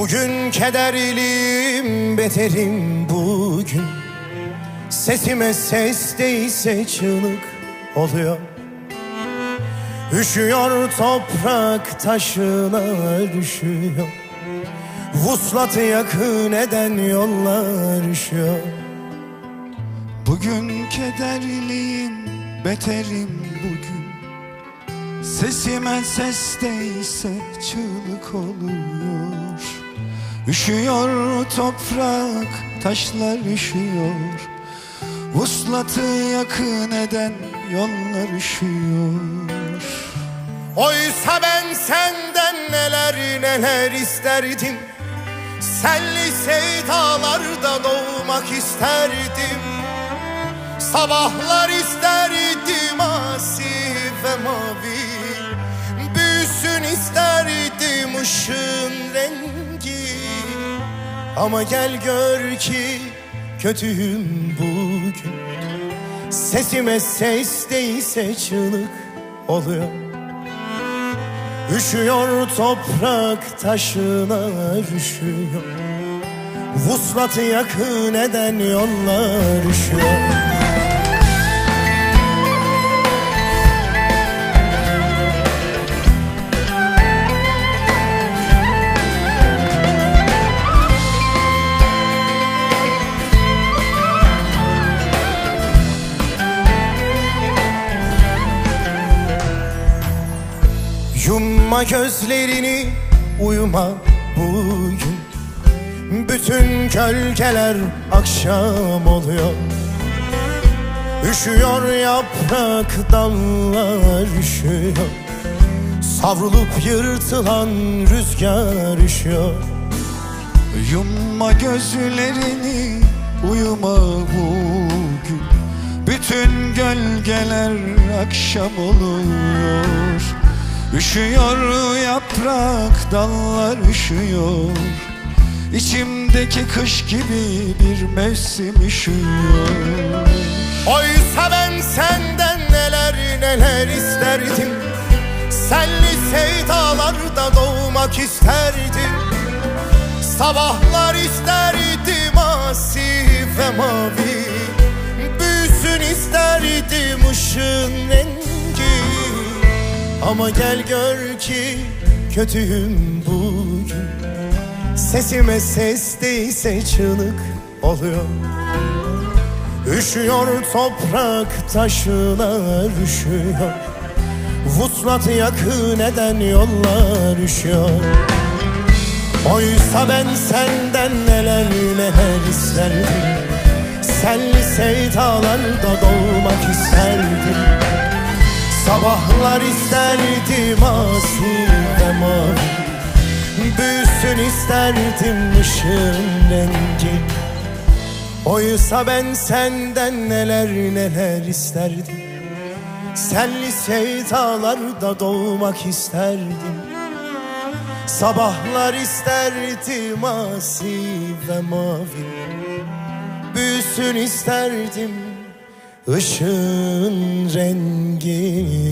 Bugün kederliyim beterim bugün. Sesime ses değilse çığlık oluyor. Üşüyor toprak taşlar üşüyor Vuslatı yakın eden yollar üşüyor. Bugün kederliyim, beterim bugün. Sesime ses değilse çığlık oluyor Üşüyor toprak, taşlar üşüyor. Vuslatı yakın eden yollar üşüyor. Oysa ben senden neler neler isterdim. Senli sevdalarda doğmak isterdim. Sabahlar isterdim asif ve mavi Ama gel gör ki kötüyüm bugün. Sesime ses değilse çığlık oluyor. Üşüyor toprak taşlar üşüyor. Vuslatı yakın eden yollar üşüyor Yumma gözlerini uyuma bugün. Bütün gölgeler akşam oluyor. Üşüyor yaprak dallar üşüyor. Savrulup yırtılan rüzgar üşüyor. Yumma gözlerini uyuma bugün. Bütün gölgeler akşam oluyor Üşüyor yaprak dallar üşüyor. İçimdeki kış gibi bir mevsim üşüyor. Oysa ben senden neler neler isterdim. Senli sevdalarda doğmak isterdim Sabahlar isterdim asif ve mavi. Büyüsün isterdim ışığın rengi Ama gel gör ki kötüyüm bugün. Sesime ses değilse çığlık oluyor. Üşüyor toprak taşlar üşüyor. Vuslatı yakın eden yollar üşüyor? Oysa ben senden neler neler isterdim. Senli sevdalarda doğmak isterdim Sabahlar isterdim asi mavi. Büyüsün isterdim ışığın rengi. Oysa ben senden neler neler isterdim. Senli sevdalarda doğmak isterdim Sabahlar isterdim asi ve mavi. Büyüsün isterdim ışığın rengi